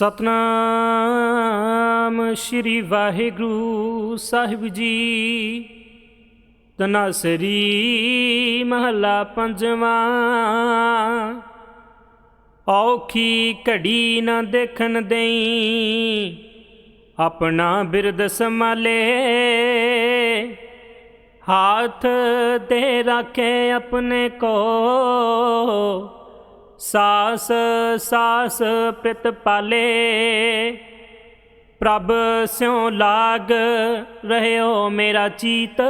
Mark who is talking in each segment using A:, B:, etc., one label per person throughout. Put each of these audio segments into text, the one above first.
A: ਸਤਨਾਮ ਸ੍ਰੀ ਵਾਹਿਗੁਰੂ ਸਾਹਿਬ ਜੀ। ਤਨਾਸਰੀ ਮਹੱਲਾ ਪੰਜਵਾਂ। ਔਖੀ ਘੜੀ ਨਾ ਦੇਖਣ ਦੇਈ, ਆਪਣਾ ਬਿਰਦ ਸੰਭਾਲੇ। ਹਾਥ ਤੇ ਰੱਖੇ ਆਪਣੇ ਕੋ। ਸਾਸ ਸਾਸ ਪ੍ਰਿਤ ਪਾਲੇ। ਪ੍ਰਭ ਸਿਉ ਲਾਗ ਰਹਿਓ ਮੇਰਾ ਚੀਤ।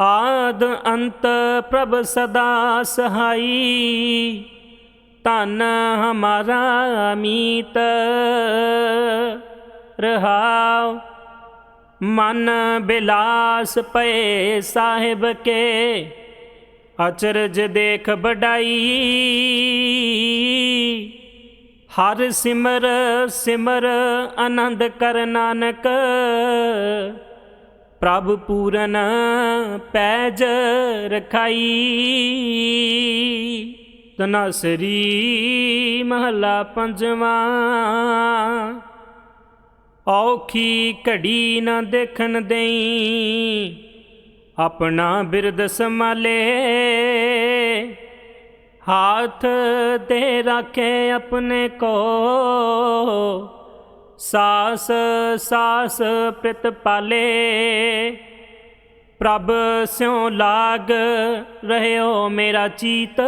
A: ਆਦ ਅੰਤ ਪ੍ਰਭ ਸਦਾ ਸਹਾਈ। ਤਨ ਹਮਾਰਾ ਅਮੀਤ ਰਹਾਉ, ਮਨ ਬਿਲਾਸ ਪਏ ਸਾਹਿਬ ਕੇ। ਅਚਰਜ ਦੇਖ ਬਡਾਈ ਹਰ ਸਿਮਰ ਸਿਮਰ ਆਨੰਦ ਕਰ ਨਾਨਕ। ਪ੍ਰਭ ਪੂਰਨ ਪੈਜ ਰਖਾਈ। ਤਨਸਰੀ ਮਹੱਲਾ ਪੰਜਵਾਂ। ਔਖੀ ਘੜੀ ਨਾ ਦੇਖਣ ਦੇਈ। ਆਪਣਾ ਬਿਰਦ ਸੰਭਾਲੇ। ਹਾਥ ਤੇ ਰੱਖੇ ਆਪਣੇ ਕੋ। ਸਾਸ ਸਾਸ ਪ੍ਰਿਤ ਪਾਲੇ। ਪ੍ਰਭ ਸਿਉ ਲਾਗ ਰਹਿਓ ਮੇਰਾ ਚੀਤ।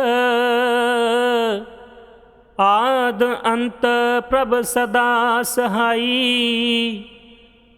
A: ਆਦ ਅੰਤ ਪ੍ਰਭ ਸਦਾ ਸਹਾਈ।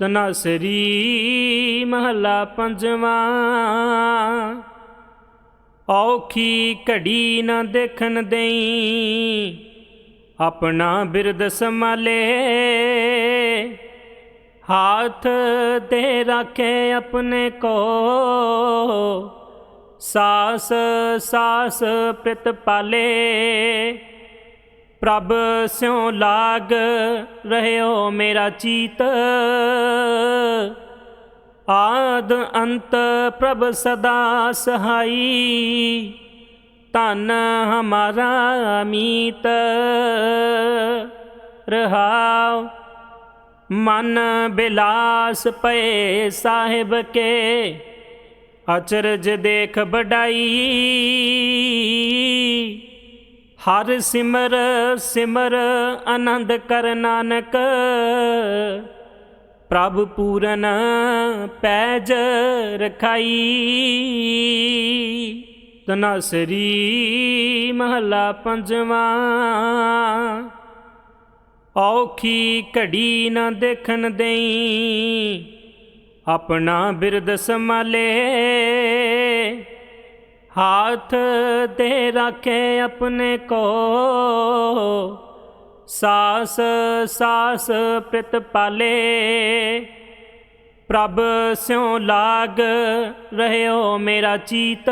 A: ਤਨਸਰੀ ਮਹੱਲਾ ਪੰਜਵਾਂ। ਔਖੀ ਘੜੀ ਨਾ ਦੇਖਣ ਦੇਈ, ਆਪਣਾ ਬਿਰਦ ਸੰਭਾਲੇ। ਹਾਥ ਤੇ ਰੱਖੇ ਆਪਣੇ ਕੋ। ਸਾਸ ਸਾਸ ਪਿਤ ਪਾਲੇ। ਪ੍ਰਭ ਸਿਉ ਲਾਗ ਰਹਿਓ ਮੇਰਾ ਚੀਤ। ਆਦ ਅੰਤ ਪ੍ਰਭ ਸਦਾ ਸਹਾਈ। ਧਨ ਹਮਾਰਾ ਮੀਤ। ਰਹਾਉ ਮਨ ਬਿਲਾਸ ਪਏ ਸਾਹਿਬ ਕੇ। ਅਚਰਜ ਦੇਖ ਬਡਾਈ ਹਰ ਸਿਮਰ ਸਿਮਰ ਆਨੰਦ ਕਰ ਨਾਨਕ। ਪ੍ਰਭ ਪੂਰਨ ਪੈਜ ਰਖਾਈ। ਤਨਸਰੀ ਮਹੱਲਾ ਪੰਜਵਾਂ। ਔਖੀ ਘੜੀ ਨਾ ਦੇਖਣ ਦੇਈ। ਆਪਣਾ ਬਿਰਦ ਸੰਭਾਲੇ। ਹਾਥ ਤੇ ਰੱਖੇ ਆਪਣੇ ਕੋ। ਸਾਸ ਸਾਸ ਪ੍ਰਿਤ ਪਾਲੇ। ਪ੍ਰਭ ਸਿਉ ਲਾਗ ਰਹਿਓ ਮੇਰਾ ਚੀਤ।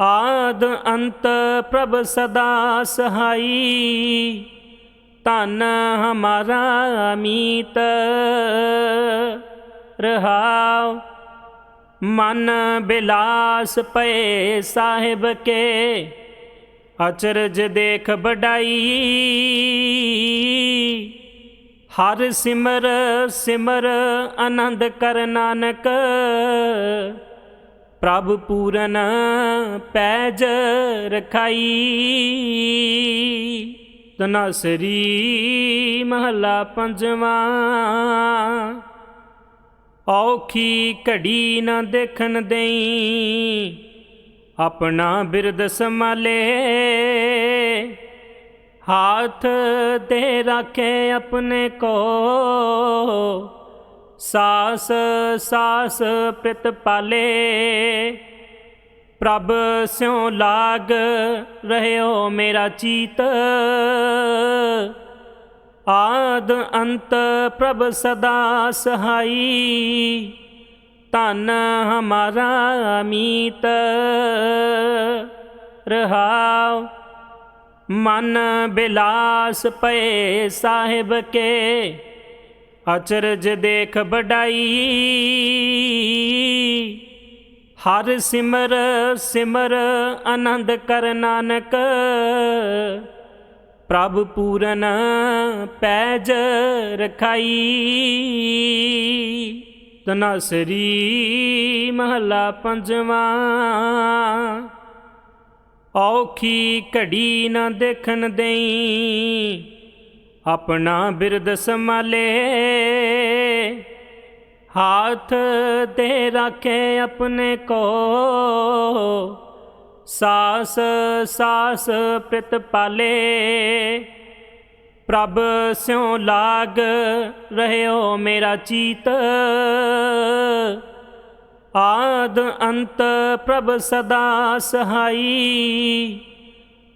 A: ਆਦ ਅੰਤ ਪ੍ਰਭ ਸਦਾ ਸਹਾਈ। ਧਨ ਹਮਾਰਾ ਮੀਤ। ਰਹਾਉ ਮਨ ਬਿਲਾਸ ਪਏ ਸਾਹਿਬ ਕੇ, ਅਚਰਜ ਦੇਖ ਬਡਾਈ ਹਰ ਸਿਮਰ ਸਿਮਰ ਆਨੰਦ ਕਰ ਨਾਨਕ, ਪ੍ਰਭ ਪੂਰਨ ਪੈਜ ਰਖਾਈ। ਤਨਸਰੀ ਮਹੱਲਾ ਪੰਜਵਾਂ ਔਖੀ ਘੜੀ ਨਾ ਦੇਖਣ ਦੇਈ। ਆਪਣਾ ਬਿਰਦ ਸੰਭਾਲੇ। ਹਾਥ ਤੇ ਰੱਖੇ ਆਪਣੇ ਕੋ। ਸਾਸ ਸਾਸ ਪ੍ਰਿਤ ਪਾਲੇ। ਪ੍ਰਭ ਸਿਉ ਲਾਗ ਰਹਿਓ ਮੇਰਾ ਚੀਤ। ਆਦ ਅੰਤ ਪ੍ਰਭ ਸਦਾ ਸਹਾਈ। ਤਨ ਹਮਾਰਾ ਅਮੀਤ ਰਹਾਉ ਮਨ ਬਿਲਾਸ ਪਏ ਸਾਹਿਬ ਕੇ। ਅਚਰਜ ਦੇਖ ਬਡਾਈ ਹਰ ਸਿਮਰ ਸਿਮਰ ਆਨੰਦ ਕਰ ਨਾਨਕ। ਪ੍ਰਭ ਪੂਰਨ ਪੈਜ ਰਖਾਈ। ਤਨਸਰੀ ਮਹਲਾ ਪੰਜਵਾਂ। ਔਖੀ ਘੜੀ ਨਾ ਦੇਖਣ ਦੇਈ, ਆਪਣਾ ਬਿਰਦ ਸੰਭਾਲੇ। ਹਾਥ ਤੇ ਰੱਖੇ ਆਪਣੇ ਕੋ। ਸਾਸ ਸਾਸ ਪ੍ਰਿਤ ਪਾਲੇ। ਪ੍ਰਭ ਸਿਉ ਲਾਗ ਰਹਿਓ ਮੇਰਾ ਚੀਤ। ਆਦ ਅੰਤ ਪ੍ਰਭ ਸਦਾ ਸਹਾਈ।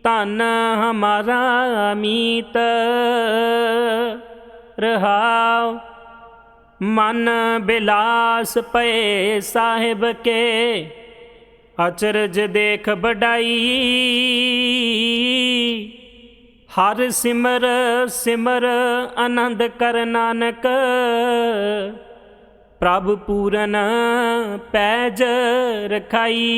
A: ਤਨ ਹਮਾਰਾ ਅਮੀਤ ਰਹਾਉ, ਮਨ ਬਿਲਾਸ ਪਏ ਸਾਹਿਬ ਕੇ। ਅਚਰਜ ਦੇਖ ਬਡਾਈ ਹਰ ਸਿਮਰ ਸਿਮਰ ਆਨੰਦ ਕਰ ਨਾਨਕ। ਪ੍ਰਭ ਪੂਰਨ ਪੈਜ ਰਖਾਈ।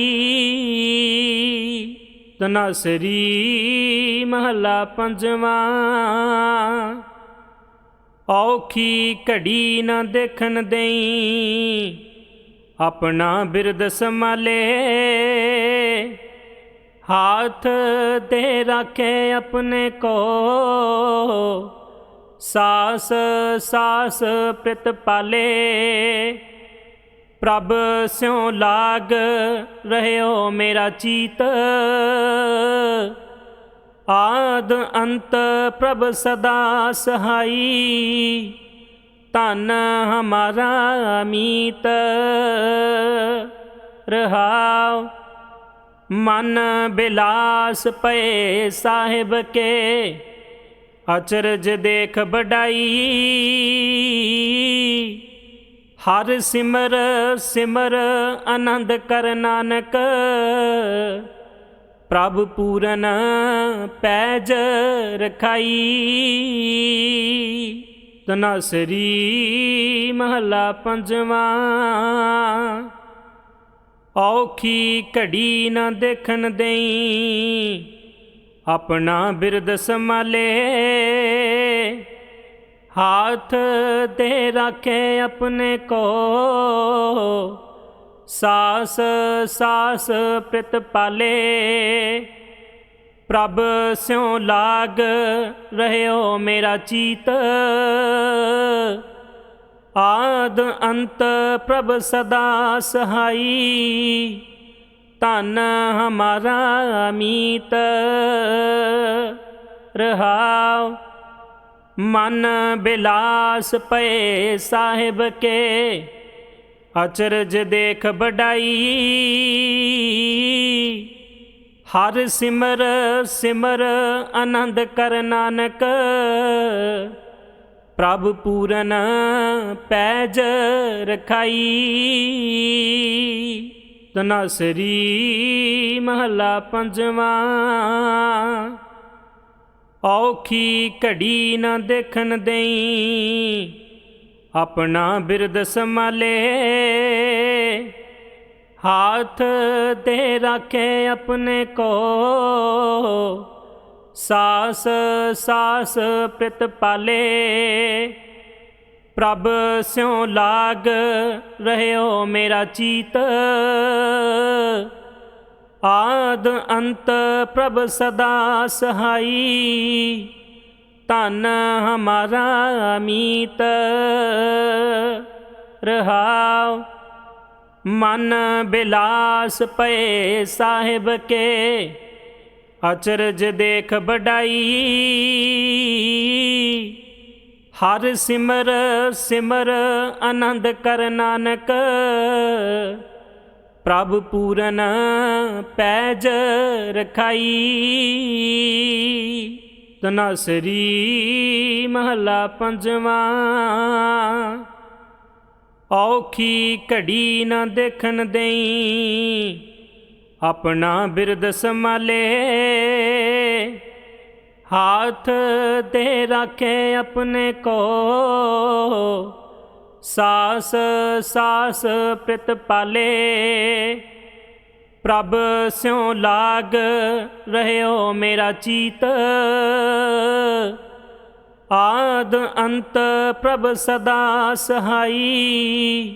A: ਤਨਸਰੀ ਮਹਲਾ ਪੰਜਵਾਂ। ਔਖੀ ਘੜੀ ਨਾ ਦੇਖਣ ਦੇਈ। ਆਪਣਾ ਬਿਰਦ ਸੰਭਾਲੇ। ਹਾਥ ਤੇ ਰੱਖੇ ਆਪਣੇ ਕੋ। ਸਾਸ ਸਾਸ ਪ੍ਰਿਤ ਪਾਲੇ। ਪ੍ਰਭ ਸਿਉ ਲਾਗ ਰਹਿਓ ਮੇਰਾ ਚੀਤ। ਆਦ ਅੰਤ ਪ੍ਰਭ ਸਦਾ ਸਹਾਈ। ਧਨ ਹਮਾਰਾ ਮੀਤ। ਰਹਾਉ ਮਨ ਬਿਲਾਸ ਪਏ ਸਾਹਿਬ ਕੇ। ਅਚਰਜ ਦੇਖ ਬਡਾਈ ਹਰ ਸਿਮਰ ਸਿਮਰ ਆਨੰਦ ਕਰ ਨਾਨਕ। ਪ੍ਰਭ ਪੂਰਨ ਪੈਜ ਰਖਾਈ। ਤਨਸਰੀ ਮਹਲਾ ਪੰਜਵਾਂ। ਔਖੀ ਘੜੀ ਨਾ ਦੇਖਣ ਦੇਈ, ਆਪਣਾ ਬਿਰਦ ਸੰਭਾਲੇ। ਹਾਥ ਤੇ ਰੱਖੇ ਆਪਣੇ ਕੋ। ਸਾਸ ਸਾਸ ਪਿਤ ਪਾਲੇ। ਪ੍ਰਭ ਸਿਉ ਲਾਗ ਰਹਿਓ ਮੇਰਾ ਚੀਤ। ਆਦ ਅੰਤ ਪ੍ਰਭ ਸਦਾ ਸਹਾਈ। ਤਨ ਹਮਾਰਾ ਅਮੀਤ ਰਹਾਉ, ਮਨ ਬਿਲਾਸ ਪਏ ਸਾਹਿਬ ਕੇ। ਅਚਰਜ ਦੇਖ ਬਡਾਈ ਹਰ ਸਿਮਰ ਸਿਮਰ ਆਨੰਦ ਕਰ ਨਾਨਕ। ਪ੍ਰਭ ਪੂਰਨ ਪੈਜ ਰਖਾਈ। ਤਨਸਰੀ ਮਹਲਾ ਪੰਜਵਾਂ। ਔਖੀ ਘੜੀ ਨਾ ਦੇਖਣ ਦੇਈ। ਆਪਣਾ ਬਿਰਦ ਸੰਭਾਲੇ। ਹਾਥ ਤੇ ਰੱਖੇ ਆਪਣੇ ਕੋ। ਸਾਸ ਸਾਸ ਪ੍ਰਿਤ ਪਾਲੇ। ਪ੍ਰਭ ਸਿਉ ਲਾਗ ਰਹਿਓ ਮੇਰਾ ਚੀਤ। ਆਦ ਅੰਤ ਪ੍ਰਭ ਸਦਾ ਸਹਾਈ। ਧਨ ਹਮਾਰਾ ਮੀਤ। ਰਹਾਉ ਮਨ ਬਿਲਾਸ ਪਏ ਸਾਹਿਬ ਕੇ। ਅਚਰਜ ਦੇਖ ਬਡਾਈ ਹਰ ਸਿਮਰ ਸਿਮਰ ਆਨੰਦ ਕਰ ਨਾਨਕ। ਪ੍ਰਭ ਪੂਰਨ ਪੈਜ ਰਖਾਈ। ਤਨਸਰੀ ਮਹਲਾ ਪੰਜਵਾਂ। ਔਖੀ ਘੜੀ ਨਾ ਦੇਖਣ ਦੇਈ। ਆਪਣਾ ਬਿਰਦ ਸੰਭਾਲੇ। ਹਾਥ ਤੇ ਰੱਖੇ ਆਪਣੇ ਕੋ। ਸਾਸ ਸਾਸ ਪ੍ਰਿਤ ਪਾਲੇ। ਪ੍ਰਭ ਸਿਉ ਲਾਗ ਰਹਿਓ ਮੇਰਾ ਚੀਤ। ਆਦ ਅੰਤ ਪ੍ਰਭ ਸਦਾ ਸਹਾਈ।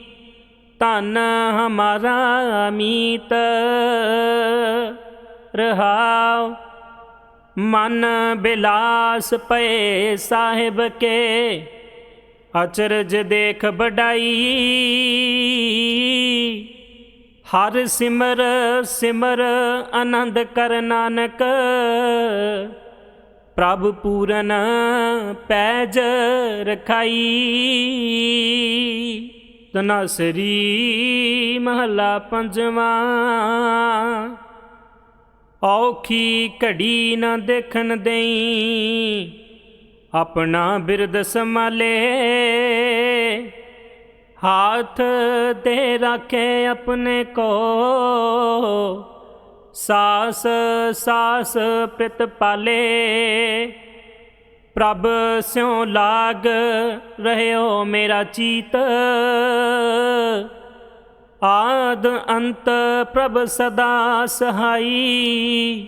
A: ਤਨ ਹਮਾਰਾ ਮੀਤ। ਰਹਾਉ, ਮਨ ਬਿਲਾਸ ਪਏ ਸਾਹਿਬ ਕੇ। ਅਚਰਜ ਦੇਖ ਬਡਾਈ ਹਰ ਸਿਮਰ ਸਿਮਰ ਆਨੰਦ ਕਰ ਨਾਨਕ। ਪ੍ਰਭ ਪੂਰਨ ਪੈਜ ਰਖਾਈ। ਤਨਸਰੀ ਮਹਲਾ ਪੰਜਵਾਂ। ਔਖੀ ਘੜੀ ਨਾ ਦੇਖਣ ਦੇਈ, ਆਪਣਾ ਬਿਰਦ ਸੰਭਾਲੇ। ਹਾਥ ਤੇ ਰੱਖੇ ਆਪਣੇ ਕੋ ਸਾਸ ਸਾਸ ਪ੍ਰਿਤ ਪਾਲੇ। ਪ੍ਰਭ ਸਿਉ ਲਾਗ ਰਹਿਓ ਮੇਰਾ ਚੀਤ। ਆਦ ਅੰਤ ਪ੍ਰਭ ਸਦਾ ਸਹਾਈ।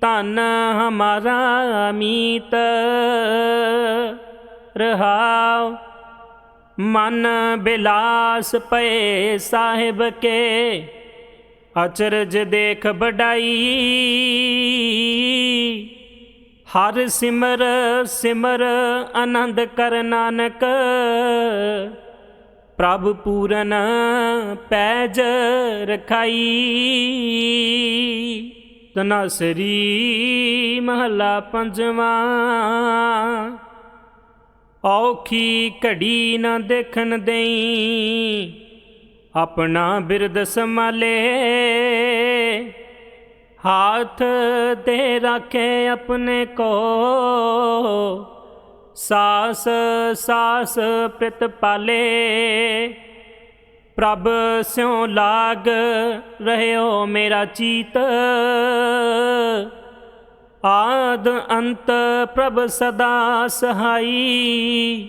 A: ਤਨ ਹਮਾਰਾ ਮੀਤ। ਰਹਾਉ, ਮਨ ਬਿਲਾਸ ਪਏ ਸਾਹਿਬ ਕੇ। ਅਚਰਜ ਦੇਖ ਬਡਾਈ ਹਰ ਸਿਮਰ ਸਿਮਰ ਆਨੰਦ ਕਰ ਨਾਨਕ। ਪ੍ਰਭ ਪੂਰਨ ਪੈਜ ਰਖਾਈ। ਤਨਸਰੀ ਮਹਲਾ ਪੰਜਵਾਂ। ਔਖੀ ਘੜੀ ਨਾ ਦੇਖਣ ਦੇਈ। ਆਪਣਾ ਬਿਰਦ ਸੰਭਾਲੇ। ਹਾਥ ਤੇ ਰੱਖੇ ਆਪਣੇ ਕੋ। ਸਾਸ ਸਾਸ ਪ੍ਰਿਤ ਪਾਲੇ। ਪ੍ਰਭ ਸਿਉ ਲਾਗ ਰਹਿਓ ਮੇਰਾ ਚੀਤ। ਆਦ ਅੰਤ ਪ੍ਰਭ ਸਦਾ ਸਹਾਈ।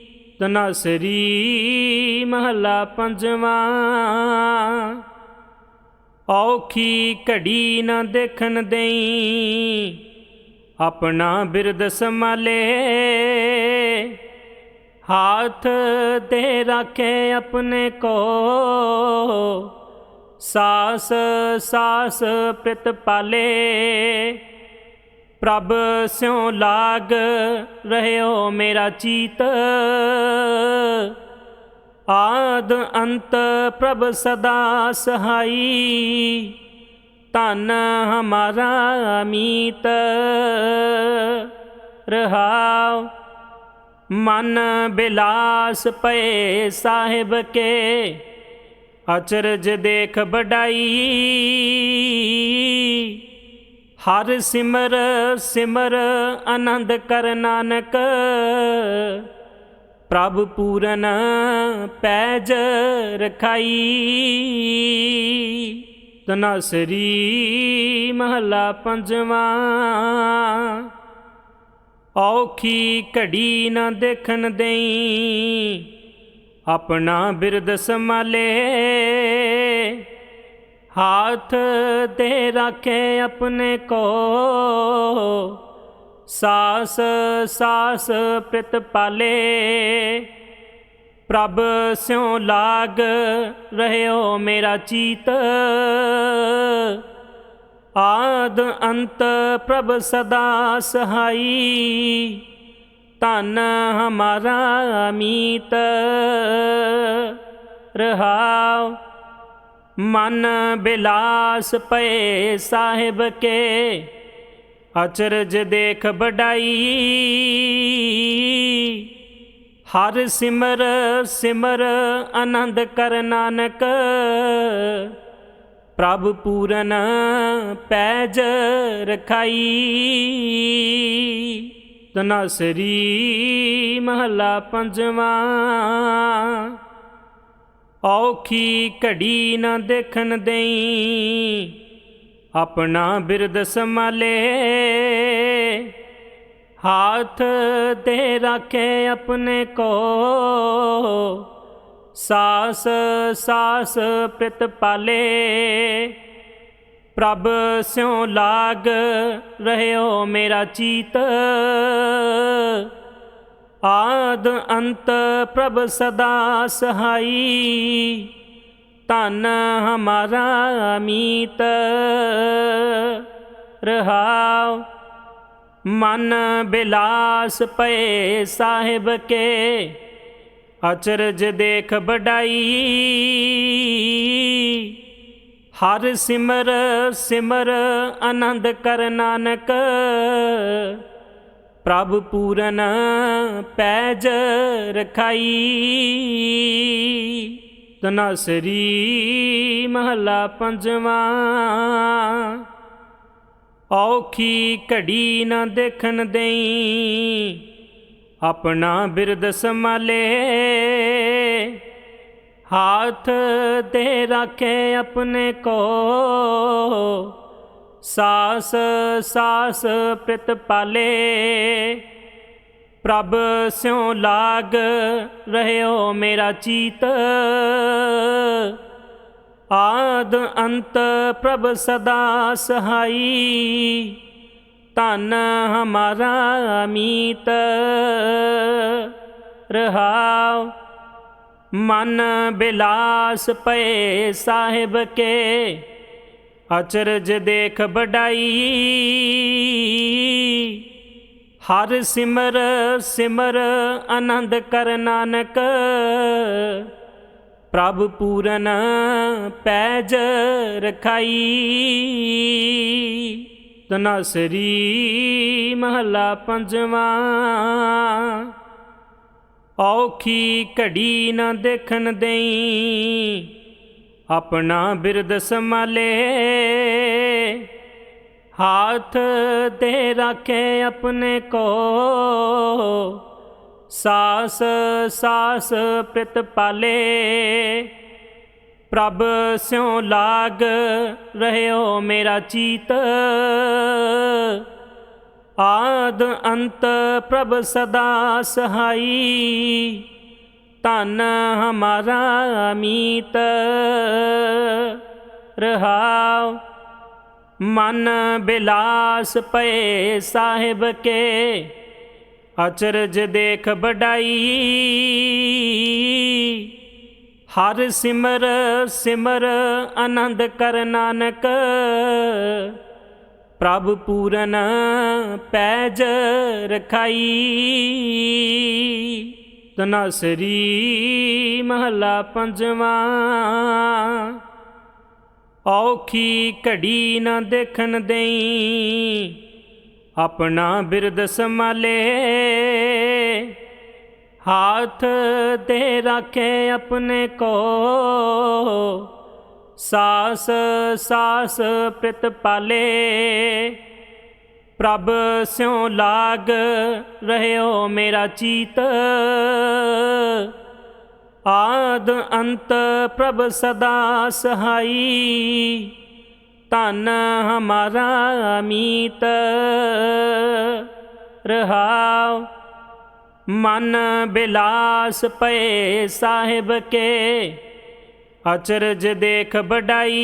A: ਤਨਸਰੀ ਮਹਲਾ ਪੰਜਵਾਂ। ਔਖੀ ਘੜੀ ਨਾ ਦੇਖਣ ਦੇਈ, ਆਪਣਾ ਬਿਰਦ ਸੰਭਾਲੇ। ਹਾਥ ਤੇ ਰੱਖੇ ਆਪਣੇ ਕੋ। ਸਾਸ ਸਾਸ ਪ੍ਰਿਤ ਪਾਲੇ। ਪ੍ਰਭ ਸਿਉ ਲਾਗ ਰਹਿਓ ਮੇਰਾ ਚੀਤ। ਆਦ ਅੰਤ ਪ੍ਰਭ ਸਦਾ ਸਹਾਈ। ਤਨ ਹਮਾਰਾ ਮੀਤ। ਰਹਾਉ, ਮਨ ਬਿਲਾਸ ਪਏ ਸਾਹਿਬ ਕੇ। ਅਚਰਜ ਦੇਖ ਬਡਾਈ ਹਰ ਸਿਮਰ ਸਿਮਰ ਆਨੰਦ ਕਰ ਨਾਨਕ। ਪ੍ਰਭ ਪੂਰਨ ਪੈਜ ਰਖਾਈ। ਤਨਸਰੀ ਮਹਲਾ ਪੰਜਵਾਂ। ਔਖੀ ਘੜੀ ਨਾ ਦੇਖਣ ਦੇਈ। ਆਪਣਾ ਬਿਰਦ ਸੰਭਾਲੇ। ਹਾਥ ਤੇ ਰੱਖੇ ਆਪਣੇ ਕੋ। ਸਾਸ ਸਾਸ ਪ੍ਰਿਤ ਪਾਲੇ। ਪ੍ਰਭ ਸਿਉ ਲਾਗ ਰਹਿਓ ਮੇਰਾ ਚੀਤ। ਆਦ ਅੰਤ ਪ੍ਰਭ ਸਦਾ ਸਹਾਈ। ਧਨ ਹਮਾਰਾ ਮੀਤ। ਰਹਾਉ ਮਨ ਬਿਲਾਸ ਪਏ ਸਾਹਿਬ ਕੇ। ਅਚਰਜ ਦੇਖ ਬਡਾਈ ਹਰ ਸਿਮਰ ਸਿਮਰ ਆਨੰਦ ਕਰ ਨਾਨਕ। ਪ੍ਰਭ ਪੂਰਨ ਪੈਜ ਰਖਾਈ। ਤਨਸਰੀ ਮਹਲਾ ਪੰਜਵਾਂ। ਔਖੀ ਘੜੀ ਨਾ ਦੇਖਣ ਦੇਈ। ਆਪਣਾ ਬਿਰਦ ਸੰਭਾਲੇ। ਹਾਥ ਤੇ ਰੱਖੇ ਆਪਣੇ ਕੋ। ਸਾਸ ਸਾਸ ਪ੍ਰਿਤ ਪਾਲੇ। ਪ੍ਰਭ ਸਿਉ ਲਾਗ ਰਹਿਓ ਮੇਰਾ ਚੀਤ। ਆਦ ਅੰਤ ਪ੍ਰਭ ਸਦਾ ਸਹਾਈ। ਧਨ ਹਮਾਰਾ ਅਮੀਤ ਰਹਾਉ। ਮਨ ਬਿਲਾਸ ਪਏ ਸਾਹਿਬ ਕੇ, ਅਚਰਜ ਦੇਖ ਬਡਾਈ ਹਰ ਸਿਮਰ ਸਿਮਰ ਆਨੰਦ ਕਰ ਨਾਨਕ ਪ੍ਰਭ ਪੂਰਨ ਪੈਜ ਰਖਾਈ। ਤਨਸਰੀ ਮਹਲਾ ਪੰਜਵਾਂ। ਔਖੀ ਘੜੀ ਨਾ ਦੇਖਣ ਦੇਈ। ਆਪਣਾ ਬਿਰਦ ਸੰਭਾਲੇ। ਹਾਥ ਤੇ ਰੱਖੇ ਆਪਣੇ ਕੋ। ਸਾਸ ਸਾਸ ਪ੍ਰਿਤ ਪਾਲੇ। ਪ੍ਰਭ ਸਿਉ ਲਾਗ ਰਹਿਓ ਮੇਰਾ ਚੀਤ। ਆਦ ਅੰਤ ਪ੍ਰਭ ਸਦਾ ਸਹਾਈ। ਤਨ ਹਮਾਰਾ ਅਮੀਤ ਰਹਾਉ, ਮਨ ਬਿਲਾਸ ਪਏ ਸਾਹਿਬ ਕੇ। ਅਚਰਜ ਦੇਖ ਬਡਾਈ ਹਰ ਸਿਮਰ ਸਿਮਰ ਆਨੰਦ ਕਰ ਨਾਨਕ। ਪ੍ਰਭ ਪੂਰਨ ਪੈਜ ਰਖਾਈ। ਤਨਸਰੀ ਮਹਲਾ ਪੰਜਵਾਂ। ਔਖੀ ਘੜੀ ਨਾ ਦੇਖਣ ਦੇਈ। ਆਪਣਾ ਬਿਰਦ ਸੰਭਾਲੇ। ਹਾਥ ਤੇ ਰੱਖੇ ਆਪਣੇ ਕੋ। ਸਾਸ ਸਾਸ ਪ੍ਰਿਤ ਪਾਲੇ। ਪ੍ਰਭ ਸਿਉ ਲਾਗ ਰਹਿਓ ਮੇਰਾ ਚੀਤ। ਆਦ ਅੰਤ ਪ੍ਰਭ ਸਦਾ ਸਹਾਈ। ਧਨ ਹਮਾਰਾ ਮੀਤ ਰਹਾਉ। ਮਨ ਬਿਲਾਸ ਪਏ ਸਾਹਿਬ ਕੇ, ਅਚਰਜ ਦੇਖ ਬਡਾਈ ਹਰ ਸਿਮਰ ਸਿਮਰ ਆਨੰਦ ਕਰ ਨਾਨਕ, ਪ੍ਰਭ ਪੂਰਨ ਪੈਜ ਰਖਾਈ। ਤਨਸਰੀ ਮਹਲਾ ਪੰਜਵਾਂ। ਔਖੀ ਘੜੀ ਨਾ ਦੇਖਣ ਦੇਈ, ਆਪਣਾ ਬਿਰਦ ਸੰਭਾਲੇ। ਹਾਥ ਤੇ ਰੱਖੇ ਆਪਣੇ ਕੋ। ਸਾਸ ਸਾਸ ਪ੍ਰਿਤ ਪਾਲੇ। ਪ੍ਰਭ ਸਿਉ ਲਾਗ ਰਹਿਓ ਮੇਰਾ ਚੀਤ। ਆਦ ਅੰਤ ਪ੍ਰਭ ਸਦਾ ਸਹਾਈ, ਧਨ ਹਮਾਰਾ ਮੀਤ। ਰਹਾਉ ਮਨ ਬਿਲਾਸ ਪਏ ਸਾਹਿਬ ਕੇ, ਅਚਰਜ ਦੇਖ ਬਡਾਈ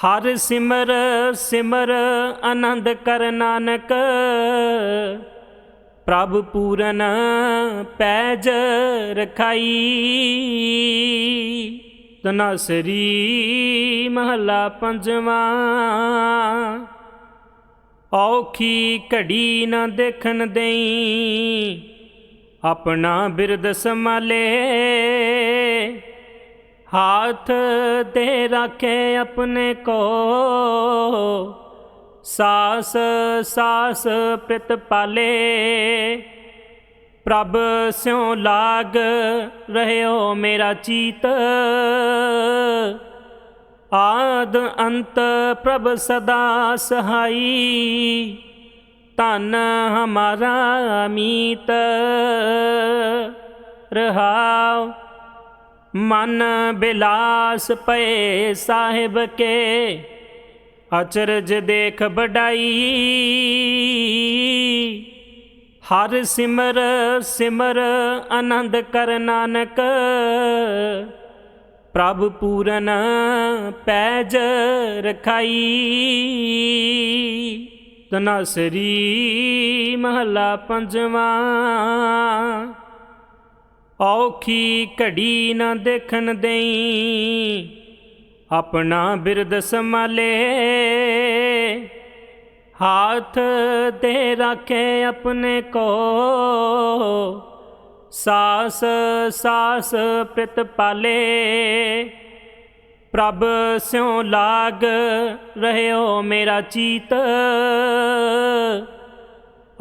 A: ਹਰ ਸਿਮਰ ਸਿਮਰ ਆਨੰਦ ਕਰ ਨਾਨਕ, ਪ੍ਰਭ ਪੂਰਨ ਪੈਜ ਰਖਾਈ। ਤਨਸਰੀ ਮਹਲਾ ਪੰਜਵਾਂ, ਔਖੀ ਘੜੀ ਨਾ ਦੇਖਣ ਦੇਈ, ਆਪਣਾ ਬਿਰਦ ਸੰਭਾਲੇ। ਹਾਥ ਤੇ ਰੱਖੇ ਆਪਣੇ ਕੋ। ਸਾਸ ਸਾਸ ਪ੍ਰਿਤ ਪਾਲੇ। ਪ੍ਰਭ ਸਿਉ ਲਾਗ ਰਹਿਓ ਮੇਰਾ ਚੀਤ। ਆਦ ਅੰਤ ਪ੍ਰਭ ਸਦਾ ਸਹਾਈ। ਧਨ ਹਮਾਰਾ ਮੀਤ। ਰਹਾਉ ਮਨ ਬਿਲਾਸ ਪਏ ਸਾਹਿਬ ਕੇ, ਅਚਰਜ ਦੇਖ ਬਡਾਈ ਹਰ ਸਿਮਰ ਸਿਮਰ ਆਨੰਦ ਕਰ ਨਾਨਕ, ਪ੍ਰਭ ਪੂਰਨ ਪੈਜ ਰਖਾਈ। ਤਨਸਰੀ ਮਹਲਾ ਪੰਜਵਾਂ ਔਖੀ ਘੜੀ ਨਾ ਦੇਖਣ ਦੇਈ। ਆਪਣਾ ਬਿਰਦ ਸੰਭਾਲੇ। ਹਾਥ ਤੇ ਰੱਖੇ ਆਪਣੇ ਕੋ। ਸਾਸ ਸਾਸ ਪ੍ਰਿਤ ਪਾਲੇ। ਪ੍ਰਭ ਸਿਉ ਲਾਗ ਰਹਿਓ ਮੇਰਾ ਚੀਤ।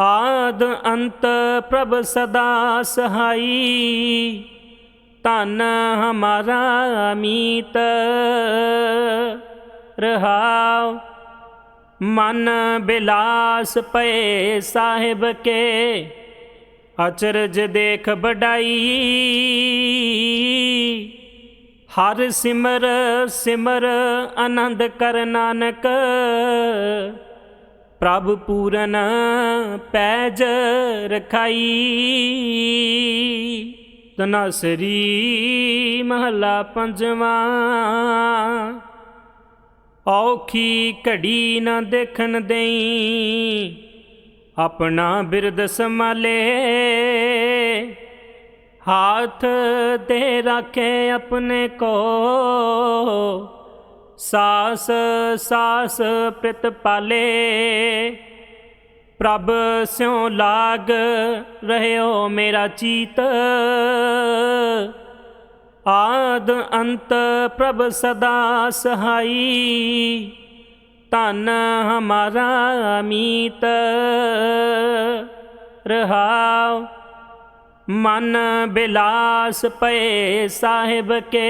A: ਆਦ ਅੰਤ ਪ੍ਰਭ ਸਦਾ ਸਹਾਈ। ਤਨ ਹਮਾਰਾ ਅਮੀਤ ਰਹਾਉ, ਮਨ ਬਿਲਾਸ ਪਏ ਸਾਹਿਬ ਕੇ। ਅਚਰਜ ਦੇਖ ਬਡਾਈ ਹਰ ਸਿਮਰ ਸਿਮਰ ਆਨੰਦ ਕਰ ਨਾਨਕ। ਪ੍ਰਭ ਪੂਰਨ ਪੈਜ ਰਖਾਈ। ਤਨਸਰੀ ਮਹਲਾ ਪੰਜਵਾਂ। ਔਖੀ ਘੜੀ ਨਾ ਦੇਖਣ ਦੇਈ। ਆਪਣਾ ਬਿਰਦ ਸੰਭਾਲੇ। ਹਾਥ ਤੇ ਰੱਖੇ ਆਪਣੇ ਕੋ। ਸਾਸ ਸਾਸ ਪ੍ਰਿਤ ਪਾਲੇ। ਪ੍ਰਭ ਸਿਉ ਲਾਗ ਰਹਿਓ ਮੇਰਾ ਚੀਤ। ਆਦ ਅੰਤ ਪ੍ਰਭ ਸਦਾ ਸਹਾਈ। ਤਨ ਹਮਾਰਾ ਅਮੀਤ ਰਹਾਉ, ਮਨ ਬਿਲਾਸ ਪਏ ਸਾਹਿਬ ਕੇ।